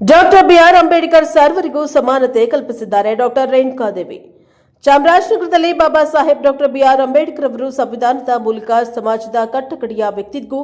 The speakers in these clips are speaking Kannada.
ಡಾಕ್ಟರ್ ಬಿಆರ್ ಅಂಬೇಡ್ಕರ್ ಸರ್ವರಿಗೂ ಸಮಾನತೆ ಕಲ್ಪಿಸಿದ್ದಾರೆ ಡಾಕ್ಟರ್ ರೇಣುಕಾದೇವಿ ಚಾಮರಾಜನಗರದಲ್ಲಿ Baba Saheb doctor B R Ambedkar ಅವರು ಸಂವಿಧಾನದ ಮೂಲಕ ಸಮಾಜದ ಕಟ್ಟಕಡೆಯ ವ್ಯಕ್ತಿಗೂ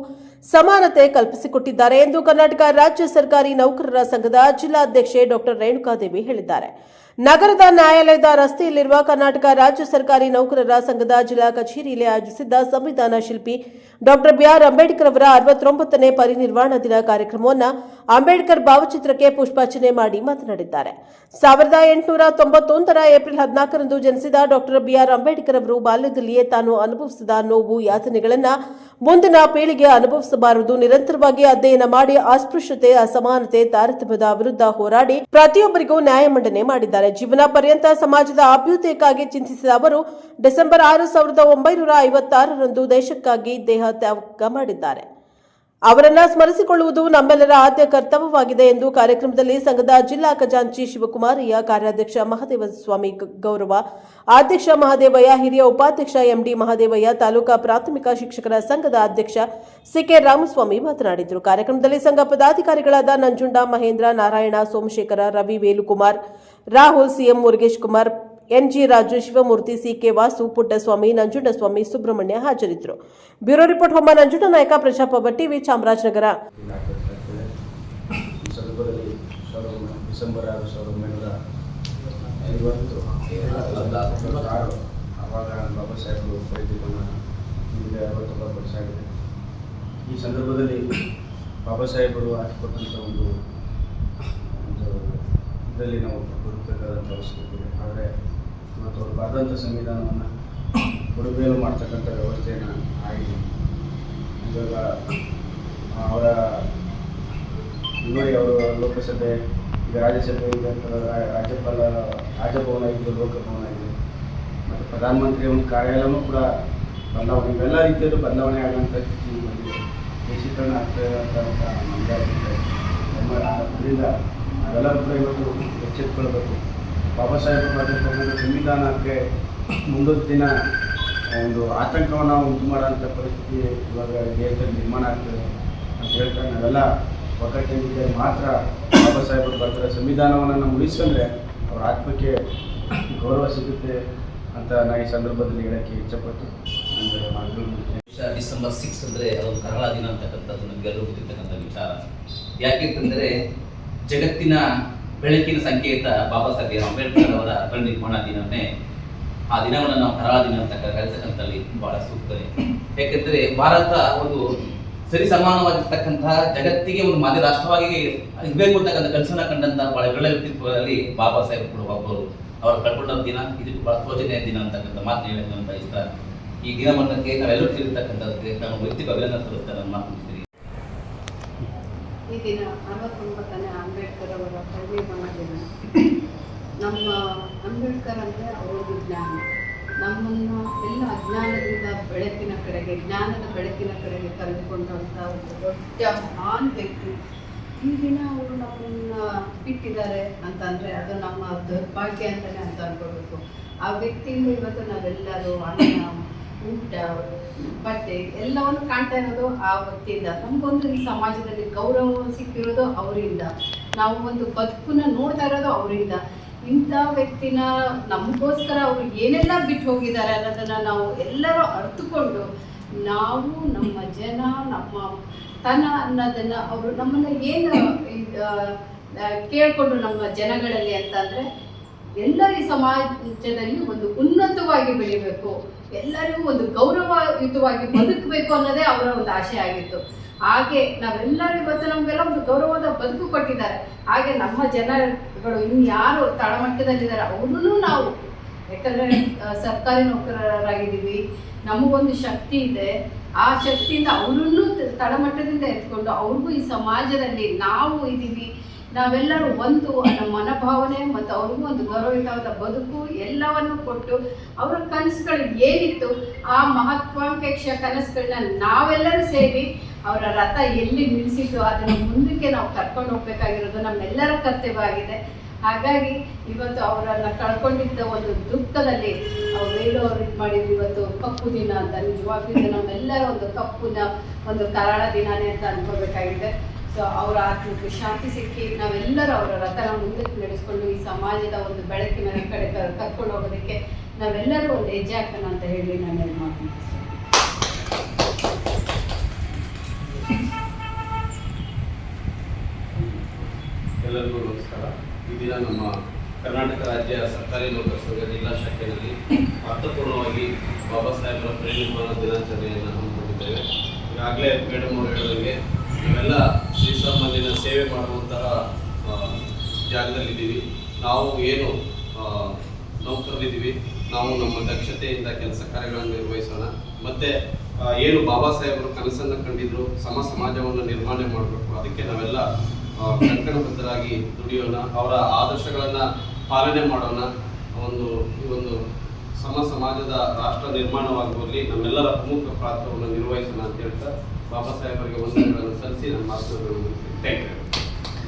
ಸಮಾನತೆ ಕಲ್ಪಿಸಿಕೊಟ್ಟಿದ್ದಾರೆ ಎಂದು ಕರ್ನಾಟಕ ರಾಜ್ಯ ಸರ್ಕಾರಿ ನೌಕರರ ಸಂಘದ ಜಿಲ್ಲಾಧ್ಯಕ್ಷೆ ಡಾಕ್ಟರ್ ರೇಣುಕಾದೇವಿ ಹೇಳಿದ್ದಾರೆ. ನಗರದ ನ್ಯಾಯಾಲಯದ ರಸ್ತೆಯಲ್ಲಿರುವ ಕರ್ನಾಟಕ ರಾಜ್ಯ ಸರ್ಕಾರಿ ನೌಕರರ ಸಂಘದ ಜಿಲ್ಲಾ ಕಚೇರಿಯಲ್ಲಿ ಆಯೋಜಿಸಿದ್ದ ಸಂವಿಧಾನ ಶಿಲ್ಪಿ ಡಾಕ್ಟರ್ ಬಿಆರ್ ಅಂಬೇಡ್ಕರ್ ಅವರ ಅರವತ್ತೊಂಬತ್ತನೇ ಪರಿನಿರ್ವಾಣ ದಿನ ಕಾರ್ಯಕ್ರಮವನ್ನು ಅಂಬೇಡ್ಕರ್ ಭಾವಚಿತ್ರಕ್ಕೆ ಪುಷ್ಪಾರ್ಚನೆ ಮಾಡಿ ಮಾತನಾಡಿದ್ದಾರೆ. ಸಾವಿರದ ಎಂಟುನೂರ ತೊಂಬತ್ತೊಂದರ ಏಪ್ರಿಲ್ ಹದಿನಾಲ್ಕರಂದು ಜನಿಸಿದ ಡಾಕ್ಟರ್ ಬಿಆರ್ ಅಂಬೇಡ್ಕರ್ ಅವರು ಬಾಲ್ಯದಲ್ಲಿಯೇ ತಾನು ಅನುಭವಿಸಿದ ನೋವು, ಯಾತನೆಗಳನ್ನು ಮುಂದಿನ ಪೀಳಿಗೆ ಅನುಭವಿಸಬಾರದು, ನಿರಂತರವಾಗಿ ಅಧ್ಯಯನ ಮಾಡಿ ಅಸ್ಪೃಶ್ಯತೆ, ಅಸಮಾನತೆ, ತಾರತಮ್ಯದ ವಿರುದ್ಧ ಹೋರಾಡಿ ಪ್ರತಿಯೊಬ್ಬರಿಗೂ ನ್ಯಾಯ ಮಂಡನೆ ಮಾಡಿದ್ದಾರೆ. ಜೀವನ ಪರ್ಯಂತ ಸಮಾಜದ ಅಭ್ಯುದಯಕ್ಕಾಗಿ ಚಿಂತಿಸಿದ ಅವರು, ಡಿಸೆಂಬರ್ ಆರು ಸಾವಿರದ ಒಂಬೈನೂರ ಐವತ್ತಾರರಂದು ದೇಶಕ್ಕಾಗಿ ದೇಹ ತ್ಯಾಗ ಮಾಡಿದ್ದಾರೆ. ಅವರನ್ನ ಸ್ಮರಿಸಿಕೊಳ್ಳುವುದು ನಮ್ಮೆಲ್ಲರ ಆದ್ಯ ಕರ್ತವ್ಯವಾಗಿದೆ ಎಂದು ಕಾರ್ಯಕ್ರಮದಲ್ಲಿ ಸಂಘದ ಜಿಲ್ಲಾ ಖಜಾಂಚಿ ಶಿವಕುಮಾರಯ್ಯ, ಕಾರ್ಯಾಧ್ಯಕ್ಷ ಮಹದೇವ ಸ್ವಾಮಿ ಗೌರವ, ಅಧ್ಯಕ್ಷ ಮಹದೇವಯ್ಯ, ಹಿರಿಯ ಉಪಾಧ್ಯಕ್ಷ ಎಂಡಿ ಮಹದೇವಯ್ಯ, ತಾಲೂಕಾ ಪ್ರಾಥಮಿಕ ಶಿಕ್ಷಕರ ಸಂಘದ ಅಧ್ಯಕ್ಷ ಸಿಕೆ ರಾಮಸ್ವಾಮಿ ಮಾತನಾಡಿದರು. ಕಾರ್ಯಕ್ರಮದಲ್ಲಿ ಸಂಘ ಪದಾಧಿಕಾರಿಗಳಾದ Nanjunda Mahendra, Narayana Somashekara, Ravi Velukumar Rahul C M Murugesh Kumar, N G Raju Shivamurthy C K Vasu, Puttaswamy, Nanjundaswamy, Subrahmanya ಹಾಜರಿದ್ದರು. ಬ್ಯೂರೋ ರಿಪೋರ್ಟ್ ಹೊಮ್ಮ ನಂಜುಂಡ ನಾಯಕ ಪ್ರಜಾಪ್ರಭ ಟಿವಿ ಚಾಮರಾಜನಗರ. ಡಿಸೆಂಬರ್ ಆರು ಸಾವಿರದ ಒಂಬೈನೂರ ಐವತ್ತು ಬಾಬಾ ಸಾಹೇಬರು ಪರಿಧಿಕೊಂಡ ಹಿಂದೆ ಅರವತ್ತೊಂಬತ್ತು ಈ ಸಂದರ್ಭದಲ್ಲಿ ಬಾಬಾ ಸಾಹೇಬರು ಹಾಕಿಕೊಟ್ಟಂಥ ಒಂದು ಇದರಲ್ಲಿ ನಾವು ಬದುಕಬೇಕಾದಂಥ ಅವಶ್ಯಕತೆ ಇದೆ ಆದರೆ ಮತ್ತು ಅವರು ಬರೆದಂಥ ಸಂವಿಧಾನವನ್ನು ಕೊಡುಗೆಯನ್ನು ಮಾಡ್ತಕ್ಕಂಥ ವ್ಯವಸ್ಥೆಯನ್ನು ಆಗಿದೆ ಇವಾಗ ಅವರ ನೋಡಿ ಅವರು ಲೋಕಸಭೆ, ಈಗ ರಾಜ್ಯಸಭೆ ಇದೆ ರಾಜ್ಯಪಾಲ, ರಾಜಭವನ ಇದೆ ಲೋಕಭವನ ಇದೆ ಮತ್ತು ಪ್ರಧಾನಮಂತ್ರಿ ಒಂದು ಕಾರ್ಯಾಲಯವೂ ಕೂಡ ಬದಲಾವಣೆ, ಇವೆಲ್ಲ ರೀತಿಯಲ್ಲೂ ಬದಲಾವಣೆ ಆಗುವಂಥ ಸ್ಥಿತಿ ಬಂದಿದೆ. ದೇಶೀಕರಣ ಆಗ್ತಾ ಇರೋಂಥ ನಮ್ಮ ಅದರಿಂದ ಕೂಡ ಇವತ್ತು ಎಚ್ಚೆತ್ಕೊಳ್ಬೇಕು. ಬಾಬಾ ಸಾಹೇಬ್ ಬರೆದಿರ್ತಕ್ಕಂಥ ಸಂವಿಧಾನಕ್ಕೆ ಮುಂದೊಂದು ದಿನ ಒಂದು ಆತಂಕವನ್ನು ಉಂಟು ಮಾಡೋಂಥ ಪರಿಸ್ಥಿತಿ ಇವಾಗ ದೇಶದಲ್ಲಿ ನಿರ್ಮಾಣ ಆಗ್ತದೆ ಅಂತ ಹೇಳ್ತಾ ನಾವೆಲ್ಲ ಒಗ್ಗಟ್ಟಿನಿಂದ ಮಾತ್ರ ಬಾಬಾ ಸಾಹೇಬರು ಬರ್ತಾರೆ. ಸಂವಿಧಾನವನ್ನು ನಾವು ಉಳಿಸ್ಕೊಂಡ್ರೆ ಅವರ ಆತ್ಮಕ್ಕೆ ಗೌರವ ಸಿಗುತ್ತೆ ಅಂತ ನಾ ಈ ಸಂದರ್ಭದಲ್ಲಿ ಹೇಳೋಕ್ಕೆ ಇಚ್ಛಪಟ್ಟು ಅಂದರೆ ಡಿಸೆಂಬರ್ ಸಿಕ್ಸ್ ಅಂದರೆ ಅದೊಂದು ಕರಾಳ ದಿನ ಅಂತಕ್ಕಂಥದ್ದು ನಮಗೆಲ್ಲರೂ ಗೊತ್ತಿರ್ತಕ್ಕಂಥ ವಿಚಾರ. ಯಾಕೆಂತಂದರೆ ಜಗತ್ತಿನ ಬೆಳಕಿನ ಸಂಕೇತ ಬಾಬಾ ಸಾಹೇಬ್ ಅಂಬೇಡ್ಕರ್ ಅವರ ಪರಿನಿರ್ಮಾಣ ದಿನವೇ ಆ ದಿನವನ್ನು ನಾವು ಕರಾಳ ದಿನ ಅಂತ ಕರೆತಕ್ಕಂಥಲ್ಲಿ ಬಹಳ ಸೂಕ್ತ. ಯಾಕೆಂದರೆ ಭಾರತ ಒಂದು ಸರಿ ಸಮಾನವಾಗಿರ್ತಕ್ಕಂತಹ ಜಗತ್ತಿಗೆ ಒಂದು ಮಾದರಿ ರಾಷ್ಟ್ರವಾಗಿ ಇರಬೇಕು ಅಂತಕ್ಕಂಥ ಕನಸನ್ನ ಕಂಡಂತಹ ಬಹಳ ಬೆಳೆ ವ್ಯಕ್ತಿತ್ವದಲ್ಲಿ ಬಾಬಾ ಸಾಹೇಬ್ ಕೂಡ ಒಬ್ಬರು. ಅವರು ಕಳ್ಕೊಂಡ ದಿನ, ಇದು ಬಹಳ ಶೋಚನೆಯ ದಿನ ಅಂತಕ್ಕಂಥ ಮಾತು ಹೇಳಕ್ಕೆ ಅಂತ ಬಯಸ್ತಾ ಈ ದಿನಮಾನಕ್ಕೆ ನಾವೆಲ್ಲರೂ ಸೇರಿರ್ತಕ್ಕಂಥದ್ದಕ್ಕೆ ನಮ್ಮ ವ್ಯಕ್ತಿಗೆ ಅಭಿನಂದನೆ ಸಲ್ಲಿಸ್ತಾ ಮಾತು ಮಾತನಾಡ್ತೀನಿ ಈ ದಿನ ಅರವತ್ತೊಂಬತ್ತನೇ ಅಂಬೇಡ್ಕರ್ ಅವರ ಪರಿನಿರ್ವಾಣ ದಿನ ನಮ್ಮ ಅಂಬೇಡ್ಕರ್ ಅಂದರೆ ಅವರು ಜ್ಞಾನ. ನಮ್ಮನ್ನು ಎಲ್ಲ ಅಜ್ಞಾನದಿಂದ ಬೆಳಕಿನ ಕಡೆಗೆ, ಜ್ಞಾನದ ಬೆಳಕಿನ ಕಡೆಗೆ ಕರೆದುಕೊಂಡಂಥ ಒಂದು ದೊಡ್ಡ ಮಹಾನ್ ವ್ಯಕ್ತಿ. ಈ ದಿನ ಅವರು ನಮ್ಮನ್ನ ಬಿಟ್ಟಿದ್ದಾರೆ ಅಂತಂದರೆ ಅದು ನಮ್ಮ ದುರ್ಭಾಗ್ಯ ಅಂತಲೇ ಅಂತ ಅನ್ಕೋಬೇಕು ಆ ವ್ಯಕ್ತಿಯಿಂದ ಇವತ್ತು ನಾವೆಲ್ಲರೂ ಅನ್ನ ಊಟ ಬಟ್ಟೆ ಎಲ್ಲವನ್ನು ಕಾಣ್ತಾ ಇರೋದು ಆ ವ್ಯಕ್ತಿಯಿಂದ. ನಮಗೊಂದು ಈ ಸಮಾಜದಲ್ಲಿ ಗೌರವ ಸಿಕ್ಕಿರೋದು ಅವರಿಂದ. ನಾವು ಒಂದು ಬದುಕನ್ನ ನೋಡ್ತಾ ಇರೋದು ಅವರಿಂದ. ಇಂಥ ವ್ಯಕ್ತಿನ ನಮಗೋಸ್ಕರ ಅವರು ಏನೆಲ್ಲ ಬಿಟ್ಟು ಹೋಗಿದ್ದಾರೆ ಅನ್ನೋದನ್ನ ನಾವು ಎಲ್ಲರೂ ಅರ್ಥಕೊಂಡು ನಾವು ನಮ್ಮ ಜನ, ನಮ್ಮ ತನ ಅನ್ನೋದನ್ನ ಅವರು ನಮ್ಮನ್ನ ಏನು ಕೇಳ್ಕೊಂಡು ನಮ್ಮ ಜನಗಳಲ್ಲಿ ಅಂತಂದ್ರೆ ಎಲ್ಲರ ಸಮಾಜದಲ್ಲಿ ಒಂದು ಉನ್ನತವಾಗಿ ಬೆಳಿಬೇಕು. ಎಲ್ಲರಿಗೂ ಒಂದು ಗೌರವಯುತವಾಗಿ ಬದುಕಬೇಕು ಅನ್ನೋದೇ ಅವರ ಒಂದು ಆಶೆ ಆಗಿತ್ತು. ಹಾಗೆ ನಾವೆಲ್ಲರೂ ಇವತ್ತು ನಮಗೆಲ್ಲ ಒಂದು ಗೌರವದ ಬದುಕು ಕೊಟ್ಟಿದ್ದಾರೆ. ಹಾಗೆ ನಮ್ಮ ಜನಗಳು ಇನ್ಯಾರು ತಳಮಟ್ಟದಲ್ಲಿದ್ದಾರೆ ಅವ್ರನ್ನೂ ನಾವು ಯಾಕಂದ್ರೆ ಸರ್ಕಾರಿ ನೌಕರರಾಗಿದ್ದೀವಿ. ನಮಗೊಂದು ಶಕ್ತಿ ಇದೆ. ಆ ಶಕ್ತಿಯಿಂದ ಅವರನ್ನು ತಳಮಟ್ಟದಿಂದ ಎತ್ಕೊಂಡು ಅವ್ರಿಗೂ ಈ ಸಮಾಜದಲ್ಲಿ ನಾವು ಇದ್ದೀವಿ. ನಾವೆಲ್ಲರೂ ಒಂದು ಅನ್ನೋ ಮನೋಭಾವನೆ ಮತ್ತು ಅವ್ರಿಗೂ ಒಂದು ಗೌರವಯುತವಾದ ಬದುಕು ಎಲ್ಲವನ್ನು ಕೊಟ್ಟು ಅವರ ಕನಸುಗಳು ಏನಿತ್ತು, ಆ ಮಹತ್ವಾಕಾಂಕ್ಷೆಯ ಕನಸುಗಳನ್ನ ನಾವೆಲ್ಲರೂ ಸೇರಿ ಅವರ ರಥ ಎಲ್ಲಿ ನಿಲ್ಲಿಸಿದ್ದು ಅದನ್ನು ಮುಂದಕ್ಕೆ ನಾವು ಕರ್ಕೊಂಡು ಹೋಗ್ಬೇಕಾಗಿರೋದು ನಮ್ಮೆಲ್ಲರ ಕರ್ತವ್ಯ ಆಗಿದೆ. ಹಾಗಾಗಿ ಇವತ್ತು ಅವರನ್ನು ಕಳ್ಕೊಂಡಿದ್ದ ಒಂದು ದುಃಖದಲ್ಲಿ ಅವ್ರು ಅವ್ರು ಇದು ಮಾಡಿದ್ರು, ಇವತ್ತು ಕಪ್ಪು ದಿನ ಅಂತ ನಿಜವಾಗ್ಲೂ ನಮ್ಮೆಲ್ಲರ ಒಂದು ಕಪ್ಪು ದ- ಒಂದು ಕರಾಳ ದಿನಾನೇ ಅಂತ ಅನ್ಕೋಬೇಕಾಗಿದೆ ಸೊ ಅವರ ಆತ್ಮಕ್ಕೆ ಶಾಂತಿ ಸಿಕ್ಕಿ ನಾವೆಲ್ಲರೂ ಅವರ ರಥನ ಮುಂದಕ್ಕೆ ನಡೆಸ್ಕೊಂಡು ಈ ಸಮಾಜದ ಒಂದು ಬೆಳಕಿನ ಕಡೆ ಕರ್ಕೊಂಡು ಹೋಗೋದಕ್ಕೆ ನಾವೆಲ್ಲರೂ ಒಂದು ಹೆಜ್ಜೆ ಹಾಕೋಣ ಅಂತ ಹೇಳಿ ನಾನು ಏನು ಮಾಡ್ತೀನಿ. ಎಲ್ಲರಿಗೂ ನಮಸ್ಕಾರ. ಈ ದಿನ ನಮ್ಮ ಕರ್ನಾಟಕ ರಾಜ್ಯ ಸರ್ಕಾರಿ ನೌಕರ ಸಂಘ ಜಿಲ್ಲಾ ಶಾಖೆಯಲ್ಲಿ ಅರ್ಥಪೂರ್ಣವಾಗಿ ಬಾಬಾ ಸಾಹೇಬರ ಪ್ರೇಮ ದಿನಾಚರಣೆಯನ್ನು ಹಮ್ಮಿಕೊಂಡಿದ್ದೇವೆ. ಈಗಾಗಲೇ ಮೇಡಮ್ ಅವರು ಹೇಳಿದಂಗೆ ಸೇವೆ ಮಾಡುವಂತಹ ಜಾಗದಲ್ಲಿದ್ದೀವಿ. ನಾವು ಏನು ನೌಕರರಿದ್ದೀವಿ. ನಾವು ನಮ್ಮ ದಕ್ಷತೆಯಿಂದ ಕೆಲಸ ಕಾರ್ಯಗಳನ್ನು ನಿರ್ವಹಿಸೋಣ. ಮತ್ತೆ ಏನು ಬಾಬಾ ಸಾಹೇಬರು ಕನಸನ್ನು ಕಂಡಿದ್ರು, ಸಮ ಸಮಾಜವನ್ನು ನಿರ್ಮಾಣ ಮಾಡಬೇಕು, ಅದಕ್ಕೆ ನಾವೆಲ್ಲ ಕಂಕಣಬದ್ಧರಾಗಿ ದುಡಿಯೋಣ. ಅವರ ಆದರ್ಶಗಳನ್ನು ಪಾಲನೆ ಮಾಡೋಣ. ಒಂದು, ಈ ಒಂದು ಸಮ ಸಮಾಜದ ರಾಷ್ಟ್ರ ನಿರ್ಮಾಣವಾಗುವಲ್ಲಿ ನಮ್ಮೆಲ್ಲರ ಪ್ರಮುಖ ಪಾತ್ರವನ್ನು ನಿರ್ವಹಿಸೋಣ ಅಂತ ಹೇಳ್ತಾ ಬಾಬಾ ಸಾಹೇಬರಿಗೆ ವಂದನೆಗಳನ್ನು ಸಲ್ಲಿಸಿ ನಮ್ಮ ಮಾತುಗಳನ್ನು ಥ್ಯಾಂಕ್ ಯು